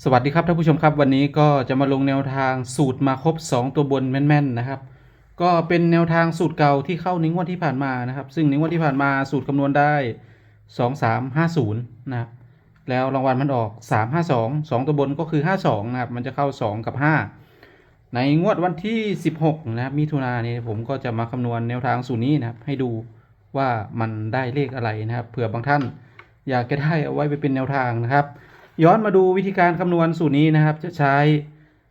สวัสดีครับท่านผู้ชมครับวันนี้ก็จะมาลงแนวทางสูตรมาครบ 2 ตัวบนแม่นๆนะครับ ก็เป็นแนวทางสูตรเก่าที่เข้านิ้งวันที่ผ่านมานะครับ ซึ่งนิ้งวันที่ผ่านมาสูตรคำนวณได้ 2 3 5 0นะครับแล้วรางวัลมันออก 3 5 2 2 ตัวบนก็คือ 52นะครับมันจะเข้า 2 กับ 5 ในงวดวันที่ 16นะครับมิถุนายนนี้ผมก็จะมาคำนวณแนวทางสูตรนี้นะครับให้ดูว่ามันได้เลขอะไรนะครับเผื่อบางท่านอยากจะได้เอาไว้ไปเป็นแนวทางนะครับ ย้อนมาดูวิธีการคำนวณสูตรนี้นะครับ จะใช้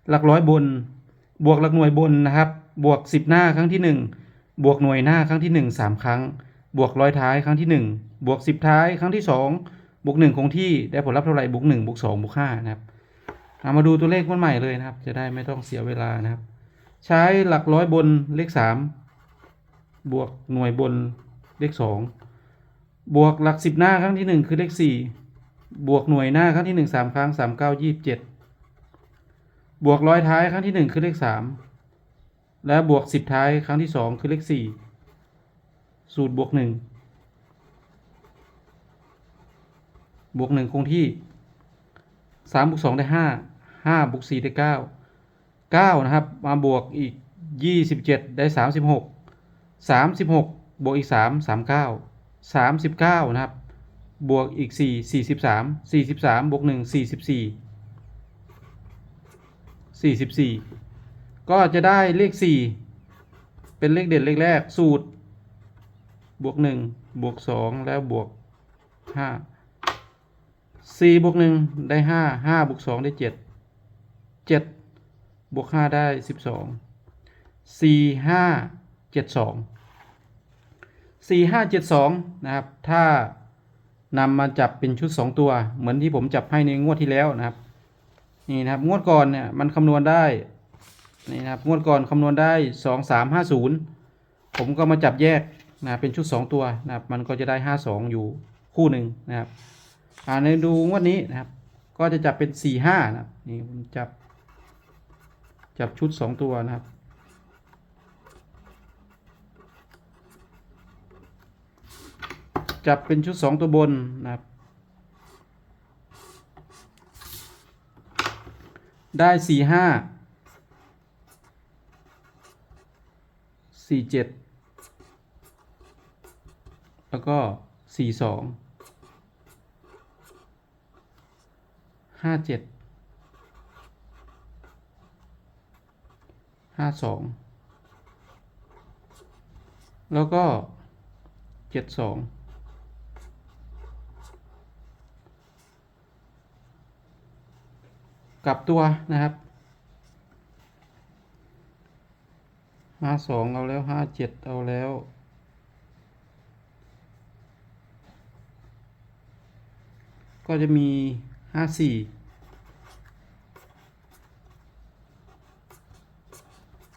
หลักร้อยบน บวกหลักหน่วยบนนะครับ บวก 10 หน้าครั้งที่ 1 บวกหน่วยหน้าครั้งที่ 1 3 ครั้ง บวกร้อยท้ายครั้งที่ 1 บวก 10 ท้ายครั้งที่ 2 บวก 1 คงที่ได้ผลลัพธ์เท่าไหร่บวก1บวก2บวก5นะครับเอามาดูตัวเลขวันใหม่เลยนะครับ จะได้ไม่ต้องเสียเวลานะครับ ใช้หลักร้อยบนเลข 3 บวกหน่วยบนเลข 2 บวกหลัก 10 หน้าครั้งที่ 1 คือเลข 4 บวกหน่วยหน้าครั้งที่หนึ่งสามครั้งสามเก้ายี่สิบเจ็ดบวกร้อยท้ายครั้งที่หนึ่งคือเลขสามและบวกสิบท้ายครั้งที่สองคือเลขสี่สูตรบวกหนึ่งบวกหนึ่งคงที่สามบวกสองได้ห้าห้าบวกสี่ได้เก้าเก้านะครับ มาบวกอีกยี่สิบเจ็ดได้สามสิบหกสามสิบหกบวกอีกสามสามเก้าสามสิบเก้านะครับ บวกอีกสี่สี่สิบสามสี่สิบสามบวกหนึ่งสี่สิบสี่สี่สิบสี่ก็จะได้เลขสี่เป็นเลขเด่นเลขแรก สูตร บวกหนึ่งบวกสองแล้วบวกห้าสี่บวกหนึ่งได้ห้าห้าบวกสองได้เจ็ดเจ็ดบวกห้าได้สิบสองสี่ห้าเจ็ดสองสี่ห้าเจ็ดสองนะครับ ถ้า นำมาจับเป็นชุด 2 ตัว เหมือนที่ผมจับให้ในงวดที่แล้วนะครับ นี่นะครับงวดก่อนเนี่ยมันคำนวณได้นี่นะครับงวดก่อนคำนวณได้ 2 3 5 0 ผมก็มาจับแยกนะเป็นชุด 2 ตัวนะครับ มันก็จะได้ 5 2 อยู่คู่หนึ่งนะครับอ่าในดูงวดนี้นะครับ ก็จะจับเป็น 4 5 นะครับนี่ผมจับจับชุด 2 ตัวนะครับ จับเป็นชุดสองตัวบนนะครับได้สี่ห้าสี่เจ็ดแล้วก็สี่สองห้าเจ็ดห้าสองแล้วก็เจ็ดสอง กลับตัวนะครับห้าสองเอาแล้วห้าเจ็ดเอาแล้วก็จะมีห้าสี่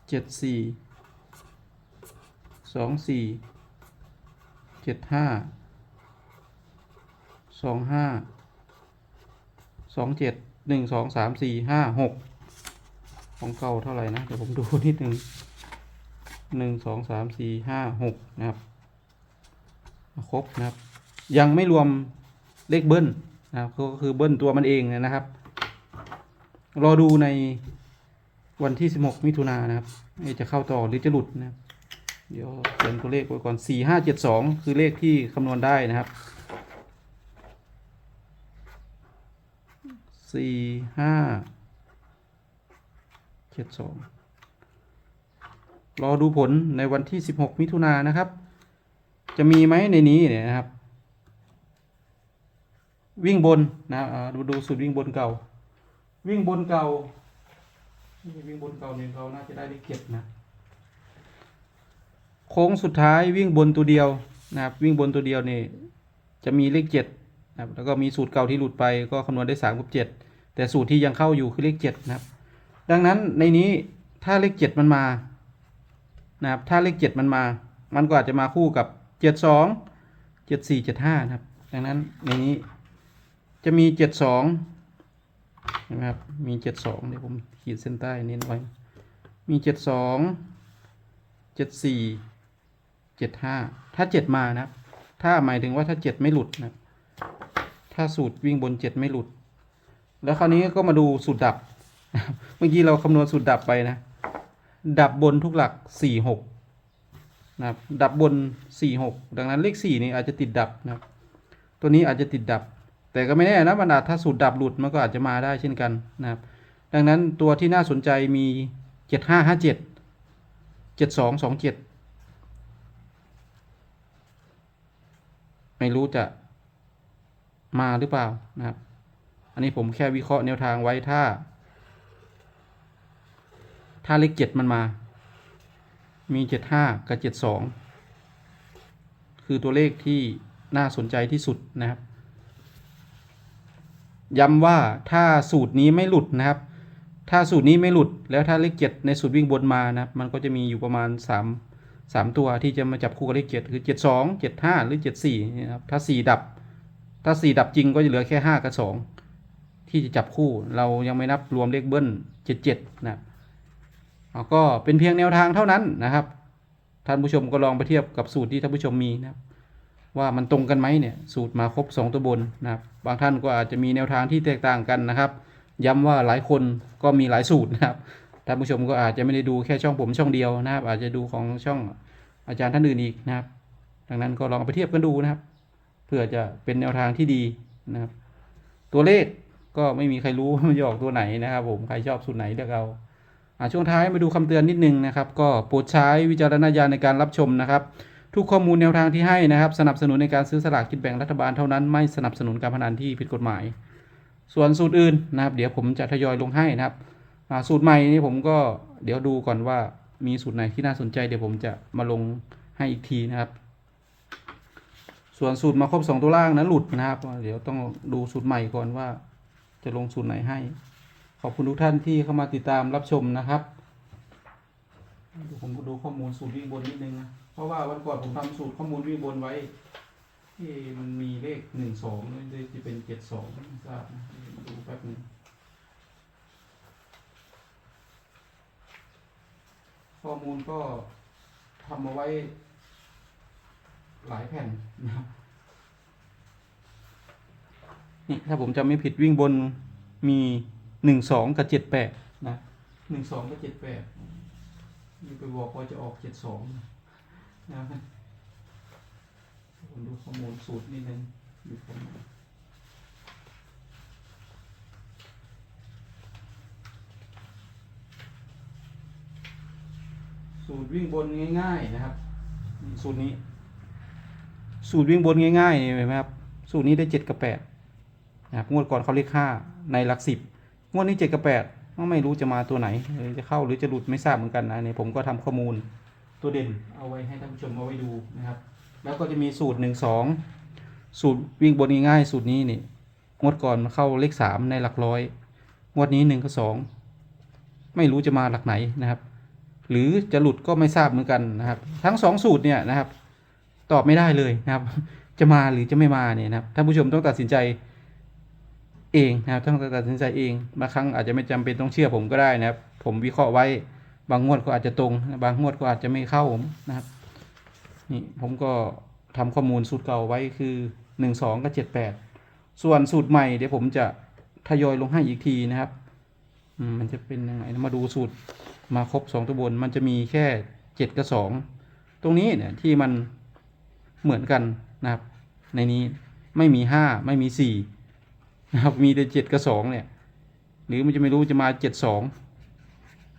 เจ็ดสี่สองสี่เจ็ดห้าสองห้าสองเจ็ด หนึ่งสองสามสี่ห้าหกของเก่าเท่าไหร่นะ เดี๋ยวผมดูนิดหนึ่งหนึ่งสองสามสี่ห้าหกนะครับ ครบนะครับ ยังไม่รวมเลขเบิ้ลนะครับก็คือเบิ้ลตัวมันเองนะครับ รอดูในวันที่สิบหกมิถุนายนนะครับจะเข้าต่อหรือจะหลุดนะครับ เดี๋ยวเขียนตัวเลขไว้ก่อนสี่ห้าเจ็ดสองคือเลขที่คำนวณได้นะครับ สี่ห้าเจ็ดสองรอดูผลในวันที่สิบหกมิถุนายนนะครับ จะมีไหมในนี้เนี่ยนะครับ วิ่งบนนะดูดูสูตรวิ่งบนเก่า วิ่งบนเก่าวิ่งบนเก่าเนี่ยเขาน่าจะได้เลขเจ็ดนะโค้งสุดท้ายวิ่งบนตัวเดียวนะครับวิ่งบนตัวเดียวนี่จะมีเลขเจ็ด นะครับแล้วก็มีสูตรเก่าที่หลุดไปก็คำนวณได้สามกับเจ็ดแต่สูตรที่ยังเข้าอยู่คือเลขเจ็ดนะครับ ดังนั้นในนี้ถ้าเลขเจ็ดมันมานะครับถ้าเลขเจ็ดมันมา มันก็อาจจะมาคู่กับเจ็ดสองเจ็ดสี่เจ็ดห้านะครับ ดังนั้นในนี้จะมีเจ็ดสองนไหมครับมีเจ็ดสองเดี๋ยวผมขีดเส้นใต้เน้นไว้ มีเจ็ดสองเจ็ดสี่เจ็ดห้าถ้าเจ็ดมานะครับ ถ้าหมายถึงว่าถ้าเจ็ดไม่หลุดนะครับ ถ้าสูตรวิ่งบนเจ็ดไม่หลุด แล้วคราวนี้ก็มาดูสูตรดับ เมื่อกี้เราคำนวณสูตรดับไปนะ ดับบนทุกหลักสี่หกนะครับดับบนสี่หกดังนั้นเลขสี่นี่อาจจะติดดับนะครับ ตัวนี้อาจจะติดดับ แต่ก็ไม่แน่นะบรรดาถ้าสูตรดับหลุดมันก็อาจจะมาได้เช่นกันนะครับ ดังนั้นตัวที่น่าสนใจมีเจ็ดห้าห้าเจ็ดเจ็ดสองสองเจ็ดไม่รู้จะ มาหรือเปล่านะครับ อันนี้ผมแค่วิเคราะห์แนวทางไว้ถ้า ถ้าเลขเจ็ดมันมา มีเจ็ดห้ากับเจ็ดสองคือตัวเลขที่น่าสนใจที่สุดนะครับ ย้ำว่าถ้าสูตรนี้ไม่หลุดนะครับ ถ้าสูตรนี้ไม่หลุด แล้วถ้าเลขเจ็ดในสูตรวิ่งบนมานะครับ มันก็จะมีอยู่ประมาณสามสามตัวที่จะมาจับคู่กับเลขเจ็ดคือเจ็ดสองเจ็ดห้าหรือเจ็ดสี่นะครับ ถ้าสี่ดับ ถ้าสี่ดับจริงก็จะเหลือแค่ห้ากับสองที่จะจับคู่ เรายังไม่นับรวมเลขเบิ้ลเจ็ดเจ็ดนะครับเอาก็เป็นเพียงแนวทางเท่านั้นนะครับ ท่านผู้ชมก็ลองไปเทียบกับสูตรที่ท่านผู้ชมมีนะครับ ว่ามันตรงกันไหมเนี่ยสูตรมาครบ 2 ตัวบนนะครับ บางท่านก็อาจจะมีแนวทางที่แตกต่างกันนะครับ ย้ำว่าหลายคนก็มีหลายสูตรนะครับท่านผู้ชมก็อาจจะไม่ได้ดูแค่ช่องผมช่องเดียวนะครับ อาจจะดูของช่องอาจารย์ท่านอื่นอีกนะครับ ดังนั้นก็ลองเอาไปเทียบกันดูนะครับ เพื่อจะเป็นแนวทางที่ดีนะครับ ตัวเลขก็ไม่มีใครรู้ว่ามันจะออกตัวไหนนะครับ ผมใครชอบสูตรไหนเลือกเอาอะช่วงท้ายมาดูคำเตือนนิดนึงนะครับ ก็โปรดใช้วิจารณญาณในการรับชมนะครับ ทุกข้อมูลแนวทางที่ให้นะครับ สนับสนุนในการซื้อสลากกินแบ่งรัฐบาลเท่านั้นไม่สนับสนุนการพนันที่ผิดกฎหมาย ส่วนสูตรอื่นนะครับ เดี๋ยวผมจะทยอยลงให้นะครับอ่าสูตรใหม่นี่ผมก็เดี๋ยวดูก่อนว่ามีสูตรไหนที่น่าสนใจเดี๋ยวผมจะมาลงให้อีกทีนะครับ ส่วนสูตรมาครบสองตัวล่างนะหลุดนะครับ เดี๋ยวต้องดูสูตรใหม่ก่อนว่า จะลงสูตรไหนให้ ขอบคุณทุกท่านที่เข้ามาติดตามรับชมนะครับผมดูข้อมูลสูตรวิ่งบนนิดนึงนะเพราะว่าวันก่อนผมทำสูตรข้อมูลวิ่งบนไว้ที่มันมีเลขหนึ่งสองเลยจะเป็นเจ็ดสองไม่ทราบดูแป๊บนึงข้อมูลก็ทำมาไว้ หลายแผ่นนะครับนี่ถ้าผมจำไม่ผิดวิ่งบนมีหนึ่งสองกับเจ็ดแปดนะหนึ่งสองกับเจ็ดแปดนี่ไปบอกว่าจะออกเจ็ดสองนะครับผมดูข้อมูลสูตรนิดนึงดูข้อมูลสูตรวิ่งบนง่าย ๆ นะครับนี่สูตรนี้ สูตรวิ่งบนง่ายๆเห็นไหมครับ สูตรนี้ได้เจ็ดกับแปดนะครับงวดก่อนเขาเลขห้าในหลักสิบงวดนี้เจ็ดกับแปดก็ไม่รู้จะมาตัวไหนจะเข้าหรือจะหลุดไม่ทราบเหมือนกันนะเนี่ยผมก็ทำข้อมูลตัวเด่นเอาไว้ให้ท่านผู้ชมเอาไว้ดูนะครับ แล้วก็จะมีสูตรหนึ่งสองสูตรวิ่งบนง่ายๆสูตรนี้นี่งวดก่อนเข้าเลขสามในหลักร้อยงวดนี้หนึ่งกับสองไม่รู้จะมาหลักไหนนะครับ หรือจะหลุดก็ไม่ทราบเหมือนกันนะครับ ทั้งสองสูตรเนี่ยนะครับ ตอบไม่ได้เลยนะครับ จะมาหรือจะไม่มาเนี่ยนะครับท่านผู้ชมต้องตัดสินใจเองนะครับต้องตัดสินใจเองบางครั้งอาจจะไม่จำเป็นต้องเชื่อผมก็ได้นะครับ ผมวิเคราะห์ไว้บางงวดก็อาจจะตรง บางงวดก็อาจจะไม่เข้าผมนะครับนี่ผมก็ทำข้อมูลสูตรเก่าไว้คือหนึ่งสองกับเจ็ดแปดส่วนสูตรใหม่เดี๋ยวผมจะทยอยลงให้อีกทีนะครับมมันจะเป็นยังไงมาดูสูตรมาครบสองตัวบน มันจะมีแค่เจ็ดกับสองตรงนี้เนี่ยที่มัน เหมือนกันนะครับ ในนี้ไม่มีห้าไม่มีสี่นะครับมีแต่เจ็ดกับสองเนี่ยหรือมันจะไม่รู้จะมาเจ็ดสอง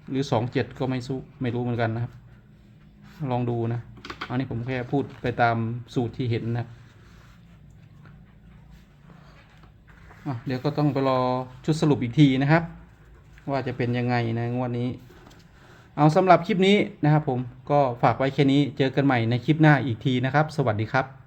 หรือสองเจ็ดก็ไม่สู้ไม่รู้เหมือนกันนะครับ ลองดูนะอันนี้ผมแค่พูดไปตามสูตรที่เห็นนะครับเดี๋ยวก็ต้องไปรอชุดสรุปอีกทีนะครับ ว่าจะเป็นยังไงนะงวดนี้ เอาสำหรับคลิปนี้นะครับผมก็ฝากไว้แค่นี้เจอกันใหม่ในคลิปหน้าอีกทีนะครับ สวัสดีครับ